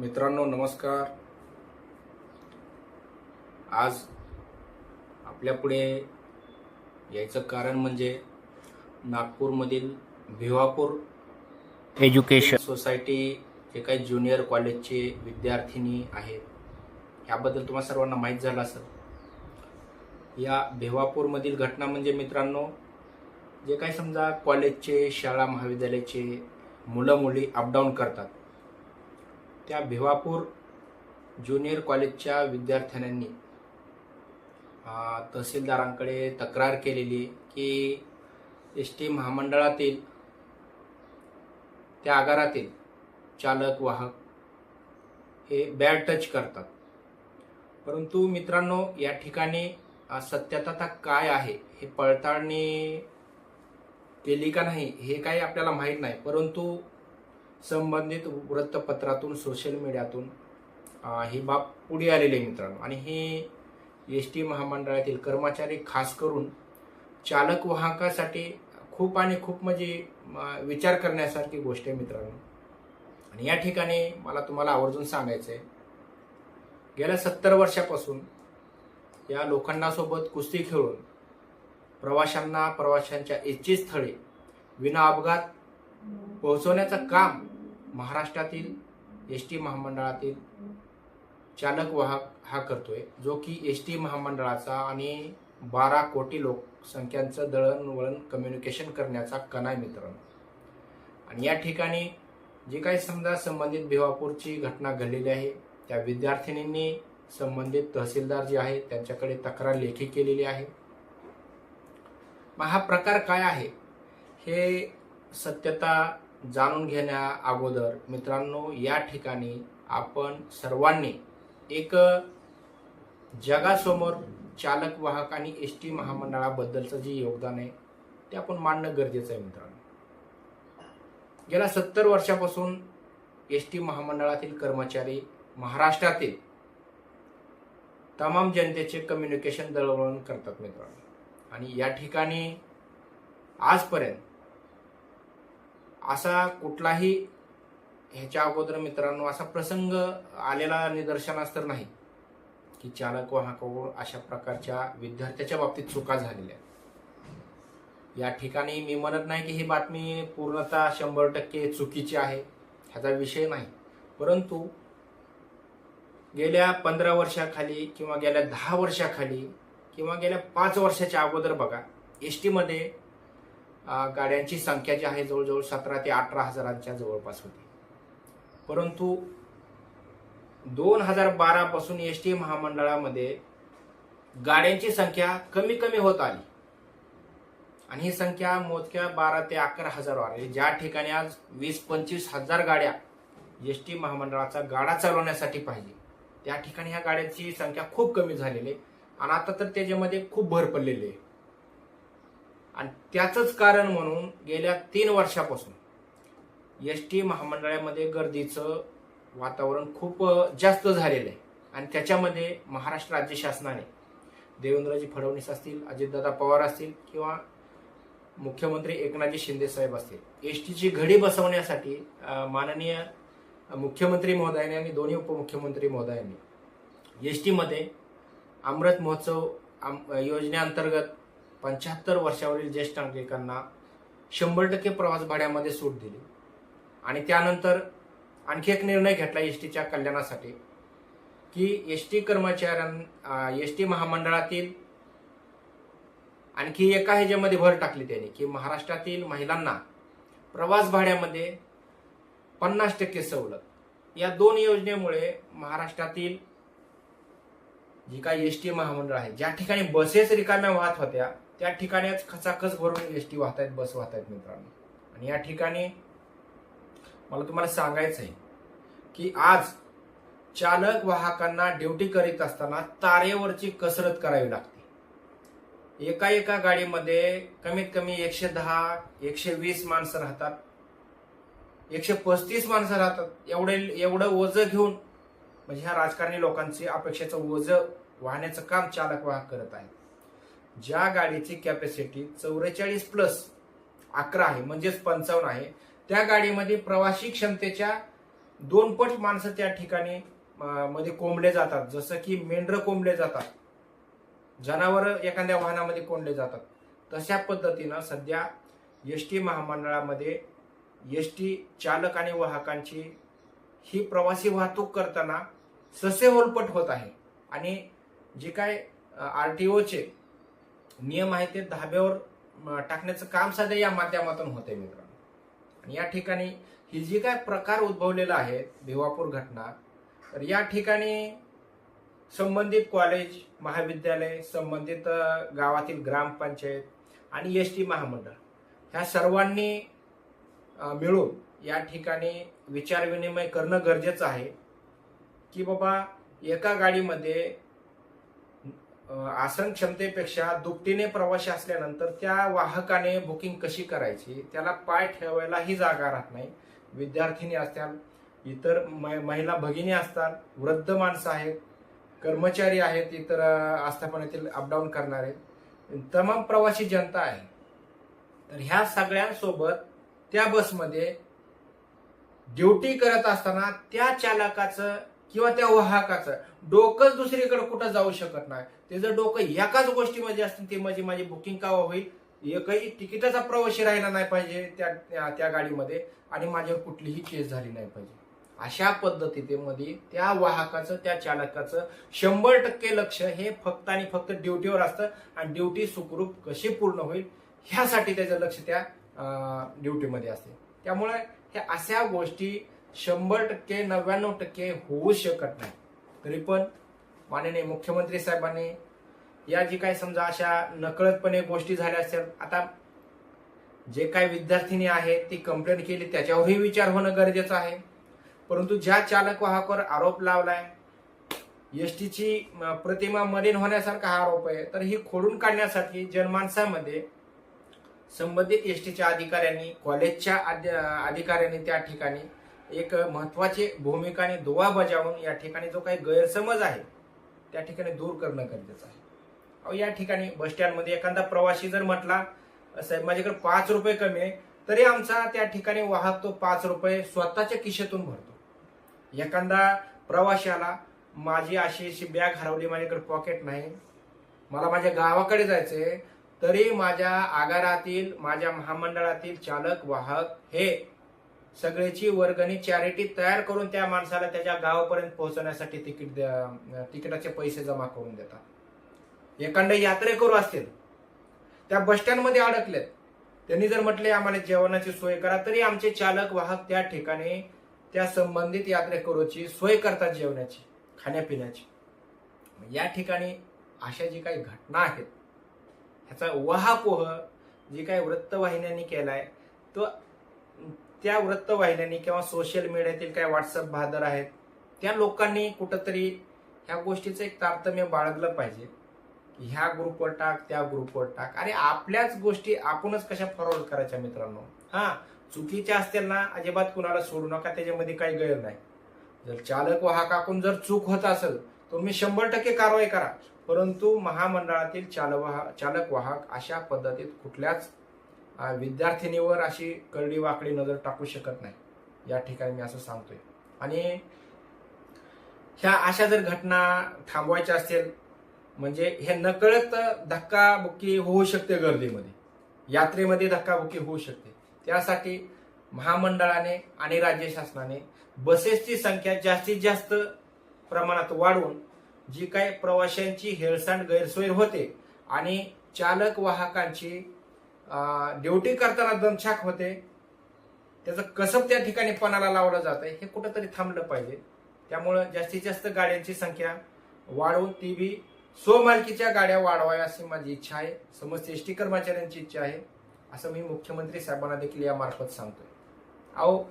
मित्रांनो नमस्कार. आज आपल्यापुढे यायचं कारण म्हणजे नागपूरमधील भिवापूर एज्युकेशन सोसायटी जे काही ज्युनियर कॉलेजचे विद्यार्थिनी आहेत ह्याबद्दल तुम्हा सर्वांना माहीत झालं असेल. या भिवापूरमधील घटना म्हणजे मित्रांनो जे काही समजा कॉलेजचे शाळा महाविद्यालयाचे मुलं मुली अपडाऊन करतात त्या भिवापूर ज्युनियर कॉलेजच्या विद्यार्थ्यांनी तहसीलदारांकडे तक्रार केलेली की एस टी महामंडळातील त्या आगारातील चालक वाहक हे बॅड टच करतात. परंतु मित्रांनो या ठिकाणी सत्यता काय आहे? हे पडताळणी केली का नाही हे काही आपल्याला माहीत नाही. परंतु संबंधित वृत्तपत्रातून सोशल मीडियातून ही बाब पुढे आलेली आहे मित्रांनो. आणि ही एस टी महामंडळातील कर्मचारी खास करून चालक वाहकासाठी खूप आणि खूप म्हणजे विचार करण्यासारखी गोष्ट आहे मित्रांनो. आणि या ठिकाणी मला तुम्हाला आवर्जून सांगायचं आहे गेल्या सत्तर वर्षापासून या लोखंडासोबत कुस्ती खेळून प्रवाशांना प्रवाशांच्या इच्छितस्थळी विना अपघात पोहोचवण्याचं काम महाराष्ट्रातील एस टी महामंडळातील चालक वाहक हा करतोय जो की एस टी महामंडळाचा आणि बारा कोटी लोकसंख्यांचं दळणवळण कम्युनिकेशन करण्याचा कणा आहे मित्रांनो. आणि या ठिकाणी जी काही समजा संबंधित भिवापूरची घटना घडलेली आहे त्या विद्यार्थिनींनी संबंधित तहसीलदार जे आहेत त्यांच्याकडे तक्रार लेखी केलेली आहे. मग हा प्रकार काय आहे? हे सत्यता जाणून घेण्या अगोदर मित्रांनो या ठिकाणी आपण सर्वांनी एक जगासमोर चालक वाहक आणि एस टी महामंडळाबद्दलचं जे योगदान आहे ते आपण मांडणं गरजेचं आहे मित्रांनो. गेल्या सत्तर वर्षापासून एस टी महामंडळातील कर्मचारी महाराष्ट्रातील तमाम जनतेचे कम्युनिकेशन दळवळण करतात मित्रांनो. आणि या ठिकाणी आजपर्यंत असा कुठलाही ह्याच्या अगोदर मित्रांनो असा प्रसंग आलेला निदर्शनास तर नाही की चालक वाहकावर अशा प्रकारच्या विद्यार्थ्याच्या बाबतीत चुका झालेल्या आहेत. या ठिकाणी मी म्हणत नाही की ही बातमी पूर्णतः शंभर टक्के चुकीची आहे ह्याचा विषय नाही. परंतु गेल्या पंधरा वर्षाखाली किंवा गेल्या दहा वर्षाखाली किंवा गेल्या पाच वर्षाच्या अगोदर बघा एस टीमध्ये गाड्यांची संख्या जी आहे जवळजवळ सतरा ते अठरा हजारांच्या जवळपास होती. परंतु दोन हजार बारापासून एस टी महामंडळामध्ये गाड्यांची संख्या कमी कमी होत आली. आणि ही संख्या मोजक्या बारा ते अकरा हजार आली. ज्या ठिकाणी आज वीस पंचवीस हजार गाड्या एस टी महामंडळाचा गाडा चालवण्यासाठी पाहिजे त्या ठिकाणी ह्या गाड्यांची संख्या खूप कमी झालेली आहे. आणि आता तर त्याच्यामध्ये खूप भर पडलेली आहे. आणि त्याचंच कारण म्हणून गेल्या तीन वर्षापासून एस टी महामंडळामध्ये गर्दीचं वातावरण खूप जास्त झालेलं आहे. आणि त्याच्यामध्ये महाराष्ट्र राज्य शासनाने देवेंद्रजी फडणवीस असतील अजितदादा पवार असतील किंवा मुख्यमंत्री एकनाथजी शिंदे साहेब असतील एस टीची घडी बसवण्यासाठी माननीय मुख्यमंत्री महोदयाने आणि दोन्ही उपमुख्यमंत्री महोदयांनी. एस टीमध्ये अमृत महोत्सव आम- योजनेअंतर्गत पंच्याहत्तर वर्षावरील ज्येष्ठ नागरिकांना शंभर टक्के प्रवास भाड्यामध्ये सूट दिली. आणि त्यानंतर आणखी एक निर्णय घेतला एस टीच्या कल्याणासाठी की एस टी कर्मचाऱ्यां एस टी महामंडळातील आणखी एका ह्याच्यामध्ये भर टाकली त्यांनी की महाराष्ट्रातील महिलांना प्रवास भाड्यामध्ये पन्नास टक्के सवलत. या दोन योजनेमुळे महाराष्ट्रातील जी काही एस टी महामंडळ आहे ज्या ठिकाणी बसेस रिकाम्या वाहत होत्या त्या ठिकाणीच खचाखच भरून एस टी वाहत आहेत बस वाहत आहेत मित्रांनो. आणि या ठिकाणी मला तुम्हाला सांगायचं आहे की आज चालक वाहकांना ड्युटी करीत असताना तारेवरची कसरत करावी लागते. एका एका गाडीमध्ये कमीत कमी एकशे दहा एकशे वीस माणसं राहतात. एकशे पस्तीस माणसं राहतात. एवढे एवढं ओझं घेऊन म्हणजे ह्या राजकारणी लोकांची अपेक्षेचं ओझं वाहण्याचं काम चालक वाहक करत आहे ज्या गाडीची कॅपॅसिटी चौवेचाळीस प्लस अकरा आहे म्हणजेच पंचावन्न आहे त्या गाडीमध्ये प्रवासी क्षमतेच्या दोन पट माणसं त्या ठिकाणी मध्ये कोंबले जातात. जसं की मेंढरं कोंबले जातात. जनावर एखाद्या वाहनामध्ये कोंडले जातात. तशा पद्धतीनं सध्या एस टी महामंडळामध्ये एस टी चालक आणि वाहकांची ही प्रवासी वाहतूक करताना ससे होलपट होत आहे. आणि जे काय आर टी ओचे नियम आहेत ते धाब्यावर टाकण्याचं काम सध्या या माध्यमातून होते मित्रांनो. आणि या ठिकाणी ही जी काय प्रकार उद्भवलेला आहे भिवापूर घटना तर या ठिकाणी संबंधित कॉलेज महाविद्यालय संबंधित गावातील ग्रामपंचायत आणि एस टी महामंडळ ह्या सर्वांनी मिळून या ठिकाणी विचारविनिमय करणं गरजेचं आहे की बाबा एका गाडीमध्ये आसन क्षमतेपेक्षा दुपटीने प्रवासी असल्यानंतर त्या वाहकाने बुकिंग कशी करायची त्याला पाय ठेवायलाही जागा राहत नाही. विद्यार्थिनी असतात इतर महिला भगिनी असतात वृद्ध माणसं आहेत कर्मचारी आहेत इतर अ, आस्थापनातील अपडाऊन करणारे. तमाम प्रवासी जनता आहे. तर ह्या सगळ्यांसोबत त्या बसमध्ये ड्युटी करत असताना त्या चालकाचं किंवा त्या वाहकाचं डोकंच दुसरीकडे कुठं जाऊ शकत नाही. त्याचं डोकं एकाच गोष्टीमध्ये असतं ते म्हणजे माझी बुकिंग का होईल? एकही तिकिटाचा प्रवासी राहिला नाही पाहिजे त्या त्या- त्या गाडीमध्ये आणि माझ्यावर कुठलीही केस झाली नाही पाहिजे. अशा पद्धतीमध्ये त्या वाहकाचं त्या चालकाचं शंभर टक्के लक्ष हे फक्त आणि फक्त ड्युटीवर असतं आणि ड्युटी सुखरूप कशी पूर्ण होईल ह्यासाठी त्याचं लक्ष त्या ड्युटीमध्ये असते. त्यामुळे ह्या अशा गोष्टी शंभर टक्के नव्याण्णव टक्के होऊ शकत नाही. तरी पण माननीय मुख्यमंत्री साहेबांनी या जी काही समजा अशा नकळतपणे गोष्टी झाल्या असतात आता जे काही विद्यार्थिनी आहेत ती कंप्लेंट केली त्याच्यावरही विचार होणं गरजेचं आहे. परंतु ज्या चालक वाहकावर आरोप लावलाय एस टीची प्रतिमा मलिन होण्यासारखा हा आरोप आहे तर ही खोडून काढण्यासाठी जनमानसामध्ये संबंधित एस टीच्या अधिकाऱ्यांनी कॉलेजच्या अधिकाऱ्यांनी त्या ठिकाणी एक महत्वाची भूमिका आणि दुवा बजावून या ठिकाणी जो काही गैरसमज आहे त्या ठिकाणी दूर करणं गरजेचं आहे. अहो या ठिकाणी बस स्टँडमध्ये एखादा प्रवासी जर म्हटला साहेब माझ्याकडे पाच रुपये कमी आहे तरी आमचा त्या ठिकाणी वाहक तो पाच रुपये स्वतःच्या खिशेतून भरतो. एखादा प्रवाशाला माझी अशी अशी बॅग हरवली माझ्याकडे पॉकेट नाही मला माझ्या गावाकडे जायचंय तरी माझ्या आगारातील माझ्या महामंडळातील चालक वाहक हे सगळ्याची वर्गणी चॅरिटी तयार करून त्या माणसाला त्याच्या गावापर्यंत पोहोचवण्यासाठी तिकीट द्या- तिकिटाचे पैसे जमा करून देतात. एखादे यात्रेकरू असतील त्या बस स्टँडमध्ये अडकलेत. त्यांनी जर म्हटले आम्हाला जेवणाची सोय करा तरी आमचे चालक वाहक त्या ठिकाणी त्या संबंधित यात्रेकरूची सोय करतात जेवणाची खाण्यापिण्याची. या ठिकाणी अशा जी काही घटना आहेत ह्याचा वहापोह जी काही वृत्तवाहिन्यांनी केलाय तो त्या वृत्तवाहिन्यांनी किंवा सोशल मीडियातील काही व्हॉट्सअप भादर आहेत त्या लोकांनी कुठंतरी ह्या गोष्टीचं एक तारतम्य बाळगलं पाहिजे. की ह्या ग्रुपवर टाक त्या ग्रुपवर टाक. अरे आपल्याच गोष्टी आपणच कशा फॉरवर्ड करायच्या मित्रांनो? हा चुकीच्या असतील ना अजिबात कुणाला सोडू नका त्याच्यामध्ये काही गैर नाही. जर चालक वाहकाकडून जर चूक होत असेल तर मी शंभर टक्के कारवाई करा. परंतु महामंडळातील चालवा चालक वाहक अशा पद्धतीत कुठल्याच विद्यार्थिनीवर अशी करडी वाकडी नजर टाकू शकत नाही. या ठिकाणी मी असं सांगतोय. आणि ह्या अशा जर घटना थांबवायच्या असतील म्हणजे हे नकळत धक्काबुक्की होऊ शकते गर्दीमध्ये. यात्रेमध्ये धक्काबुक्की होऊ शकते. त्यासाठी महामंडळाने आणि राज्य शासनाने बसेसची संख्या जास्तीत जास्त प्रमाणात वाढवून जी काही प्रवाशांची हेळसांड गैरसोय होते आणि चालक वाहकांची ड्युटी करताना दमछाक होते त्याचं कसब त्या ठिकाणी पणाला लावलं जात आहे हे कुठंतरी थांबलं पाहिजे. त्यामुळं जास्तीत जास्त गाड्यांची संख्या वाढवून ती बी स्वमालकीच्या गाड्या वाढवाव्या अशी माझी इच्छा आहे. समस्त एस टी कर्मचाऱ्यांची इच्छा आहे. असं मी मुख्यमंत्री साहेबांना देखील यामार्फत सांगतोय. अहो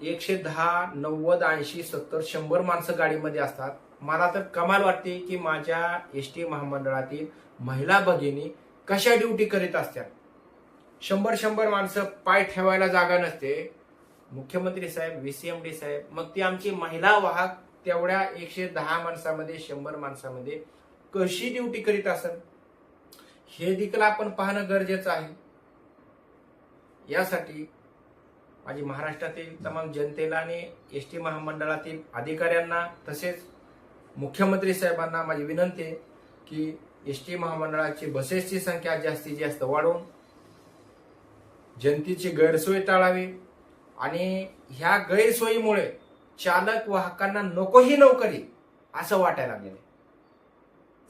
एकशे दहा नव्वद ऐंशी सत्तर शंभर माणसं गाडीमध्ये असतात. मला तर कमाल वाटते की माझ्या एस टी महामंडळातील महिला भगिनी कशा ड्युटी करीत असतात शंभर शंभर माणसं पाय ठेवायला जागा नसते. मुख्यमंत्री साहेब व्हीसीएमडी साहेब मग ती आमची महिला वाहक तेवढ्या एकशे दहा माणसामध्ये शंभर माणसामध्ये कशी ड्युटी करीत असत हे देखील आपण पाहणं गरजेचं आहे. यासाठी माझी महाराष्ट्रातील तमाम जनतेला आणि एस टी महामंडळातील अधिकाऱ्यांना तसेच मुख्यमंत्री साहेबांना माझी विनंती आहे की एस टी महामंडळाची बसेसची संख्या जास्तीत जास्त वाढवून जनतेची गैरसोय टाळावी आणि ह्या गैरसोयीमुळे चालक वाहकांना नको ही नोकरी असं वाटायला लागलेलं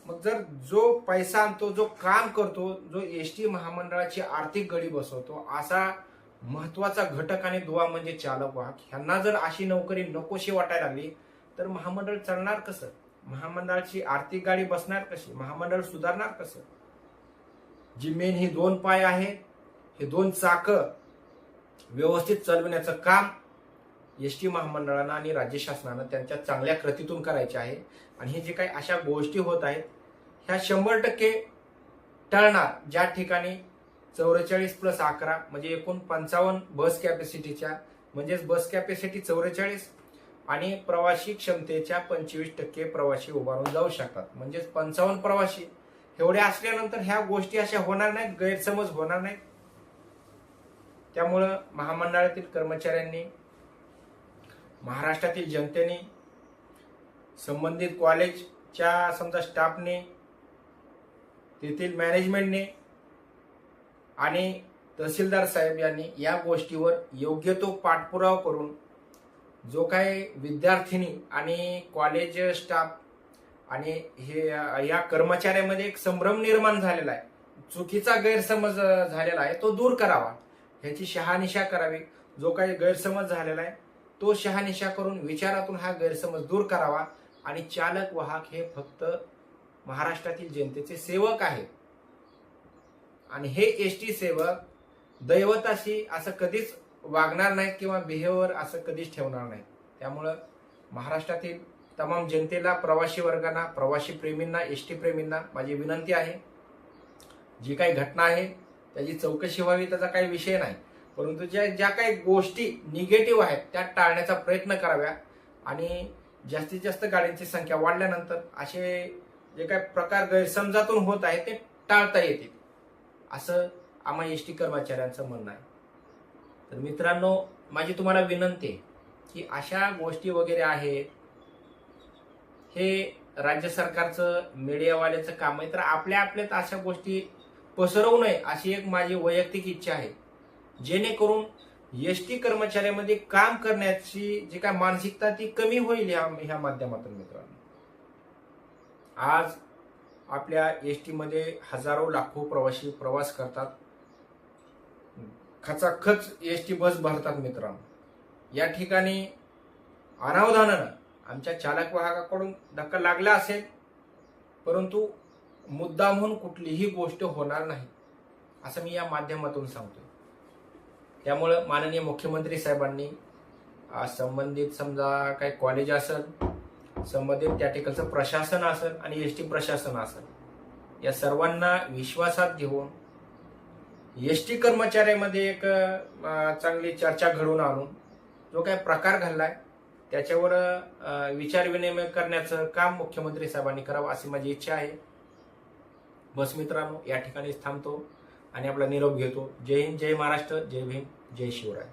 मग जर जो पैसा आणतो जो काम करतो जो एस टी महामंडळाची आर्थिक गडी बसवतो असा महत्त्वाचा घटक आणि दुवा म्हणजे चालक वाहक ह्यांना जर अशी नोकरी नकोशी वाटायला लागली तर महामंडळ चालणार कसं? महामंडळाची आर्थिक गाडी बसणार कशी? महामंडळ सुधारणार कसं? जी मेन ही दोन पाय आहेत हे दोन चाक व्यवस्थित चालविण्याचं काम एस टी महामंडळानं आणि राज्य शासनानं त्यांच्या चांगल्या कृतीतून करायचे आहे. आणि हे जे काही अशा गोष्टी होत आहेत ह्या शंभर टक्के टळणार. ज्या ठिकाणी चौवेचाळीस प्लस अकरा म्हणजे एकूण पंचावन्न बस कॅपॅसिटीच्या म्हणजेच बस कॅपॅसिटी चौवेचाळीस आणि प्रवासी क्षमतेच्या पंचवीस टक्के प्रवासी उभारून जाऊ शकतात. म्हणजेच पंचावन्न प्रवासी. एवढे असल्यानंतर ह्या गोष्टी अशा होणार नाहीत गैरसमज होणार नाहीत. त्यामुळं महामंडळातील कर्मचाऱ्यांनी महाराष्ट्रातील जनतेने संबंधित कॉलेजच्या समजा स्टाफने तेथील मॅनेजमेंटने आणि तहसीलदार साहेब यांनी या गोष्टीवर योग्य तो पाठपुरावा करून जो काही विद्यार्थिनी आणि कॉलेज स्टाफ आणि हे या कर्मचाऱ्यामध्ये एक संभ्रम निर्माण झालेला आहे. चुकीचा गैरसमज झालेला आहे तो दूर करावा. ह्याची शहानिशा करावी. जो काही गैरसमज झालेला आहे तो शहानिशा करून विचारातून हा गैरसमज दूर करावा. आणि चालक वाहक हे फक्त महाराष्ट्रातील जनतेचे सेवक आहे आणि हे एस टी सेवक दैवताशी असं कधीच वागणार नाहीत किंवा बिहेवियर असं कधीच ठेवणार नाही त्यामुळं महाराष्ट्रातील तमाम जनतेला प्रवासी वर्गांना प्रवासी प्रेमींना एस टी प्रेमींना माझी विनंती आहे. जी काही घटना आहे त्याची चौकशी व्हावी त्याचा काही विषय नाही. परंतु ज्या ज्या काही गोष्टी निगेटिव्ह आहेत त्या टाळण्याचा प्रयत्न कराव्या. आणि जास्तीत जास्त गाड्यांची संख्या वाढल्यानंतर असे जे काही प्रकार गैरसमजातून होत आहेत ते टाळता येतील. असं आम्हा एस टी कर्मचाऱ्यांचं म्हणणं आहे. तर मित्रांनो माझी तुम्हाला विनंती आहे की अशा गोष्टी वगैरे आहेत हे राज्य सरकारचं मीडियावाल्याचं काम आहे तर आपल्या आपल्यात अशा गोष्टी पसरवू नये अशी एक माझी वैयक्तिक इच्छा आहे. जेणेकरून एस टी कर्मचाऱ्यामध्ये काम करण्याची जी काय मानसिकता ती कमी होईल ह्या ह्या माध्यमातून मित्रांनो. आज आपल्या एस टीमध्ये हजारो लाखो प्रवासी प्रवास करतात. खचाखच एस टी बस भरतात मित्रांनो. या ठिकाणी अनावधानानं आमच्या चालक वाहकाकडून धक्का लागला असेल परंतु मुद्दामहून कुठलीही गोष्ट होणार नाही असं मी या माध्यमातून सांगतोय. त्यामुळं माननीय मुख्यमंत्री साहेबांनी संबंधित समजा काही कॉलेज असेल संबंधित त्या ठिकाणचं प्रशासन असेल आणि एस टी प्रशासन असेल या सर्वांना विश्वासात घेऊन एस टी कर्मचाऱ्यामध्ये एक चांगली चर्चा घडवून आणून जो काही प्रकार घडलाय त्याच्यावर विचार विचारविनिमय करण्याचं काम मुख्यमंत्री साहेबांनी करावं अशी माझी इच्छा आहे. बस मित्रांनो या ठिकाणी थांबतो आणि आपला निरोप घेतो. जय हिंद जय महाराष्ट्र जय भीम जय शिवराय.